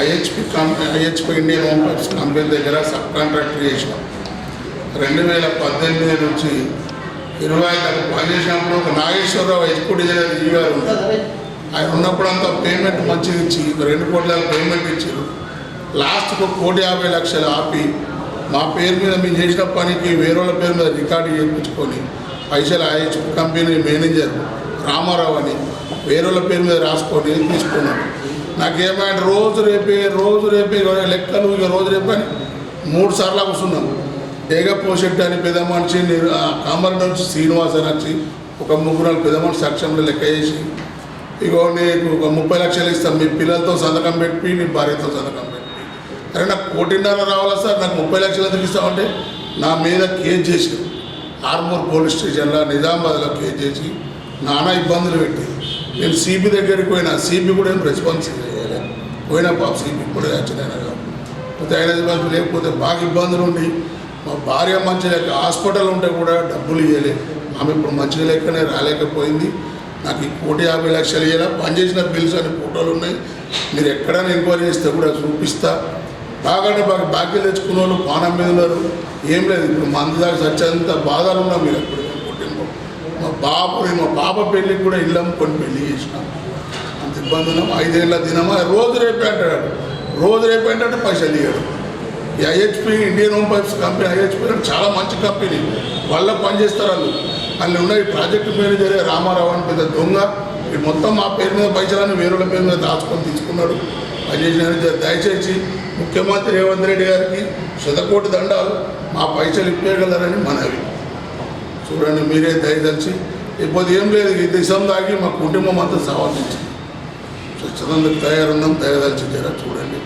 IHP company IHP Indian home pipes company దగ్గర sub contractor చేసినాం. రెండు వేల పద్దెనిమిది నుంచి ఇరవై ఐదు పనిచేసినప్పుడు ఒక నాగేశ్వరరావు హెచ్పి డిజైనర్ ఈ గారు ఆయన ఉన్నప్పుడంతా పేమెంట్ మంచిది ఇచ్చి రెండు కోట్ల పేమెంట్ ఇచ్చారు. లాస్ట్కు ఒక కోటి యాభై లక్షలు ఆపి మా పేరు మీద మేము చేసిన పనికి వేరే వాళ్ళ పేరు మీద రికార్డు చేయించుకొని పైసలు ఐహెచ్పి కంపెనీ మేనేజర్ రామారావు అని వేరేల వాళ్ళ పేరు మీద రాసుకొని తీసుకున్నాను నాకేమైనా రోజు రేపే రోజు రేపే లెక్కలు ఇక రోజు రేపే అని మూడు సార్లు కూర్చున్నాను ఏగ పోషెట్టి అని పెద్ద మనిషి నేను- కామర్ నుంచి శ్రీనివాస్ అని వచ్చి ఒక ముగ్గురు పెద్ద మనిషి సాక్ష్యంలో లెక్క చేసి ఇగో నీకు ఒక ముప్పై లక్షలు ఇస్తాను మీ పిల్లలతో సంతకం పెట్టి నీ భార్యతో సంతకం పెట్టి. అరే నాకు కోటిన్నర రావాలా సార్? నాకు ముప్పై లక్షలు ఎందుకు ఇస్తామంటే నా మీద కేసు చేసి ఆర్మూర్ పోలీస్ స్టేషన్లో నిజామాబాద్లో కేసు చేసి నానా ఇబ్బందులు పెట్టి. నేను సిపి దగ్గరికి పోయినా సిపి కూడా ఏం రెస్పాన్స్ చేయలేదు పోయినా పాప సిపి కూడా వచ్చినాయినా పోతే ఆయన లేకపోతే బాగా ఇబ్బందులు ఉండి మా భార్య మంచి లేక హాస్పిటల్ ఉంటే కూడా డబ్బులు ఇవ్వలేదు ఆమె ఇప్పుడు మంచిగా లేకనే రాలేకపోయింది. నాకు ఈ కోటి యాభై లక్షలు ఇవ్వాలా పనిచేసిన బిల్స్ అనే ఫోటోలు ఉన్నాయి. మీరు ఎక్కడైనా ఎంక్వైరీ చేస్తే కూడా చూపిస్తా. బాగా అంటే బాగా బాకీలు తెచ్చుకున్న వాళ్ళు పానం మీద ఉన్నారు. ఏం లేదు ఇప్పుడు మందు దాకా సచ్చంత బాధలు ఉన్నాం మీరు ఎప్పుడు బాబు నేను మా పాప పెళ్ళికి కూడా ఇల్లు కొన్ని పెళ్ళి చేసినాం. అంత ఇబ్బంది ఉన్నాం ఐదేళ్ళ దినమా? రోజు రేపే అంటాడు రోజు రేపే అంటే పైసలు ఇవ్వడు ఈ IHP Indian home pipes company IHP అంటే చాలా మంచి కంపెనీ. వాళ్ళ పనిచేస్తారు వాళ్ళు. వాళ్ళు ఉన్న ఈ ప్రాజెక్ట్ మేనేజర్ రామారావు అని పెద్ద దొంగ. ఈ మొత్తం మా పేరు మీద పైసలన్నీ వేరుల పేరు మీద దాచుకొని తీసుకున్నాడు. పనిచేసిన దయచేసి ముఖ్యమంత్రి రేవంత్ రెడ్డి గారికి శతకోటి దండాలు. మా పైసలు ఇప్పగలరని మనవి. చూడండి మీరే దయదలిచి. ఇప్పుడు ఏం లేదు ఈ దేశం దాగి మా కుటుంబం అంతా సవాలించింది స్వచ్ఛతందుకు తయారున్నాం దయదలిచి జర చూడండి.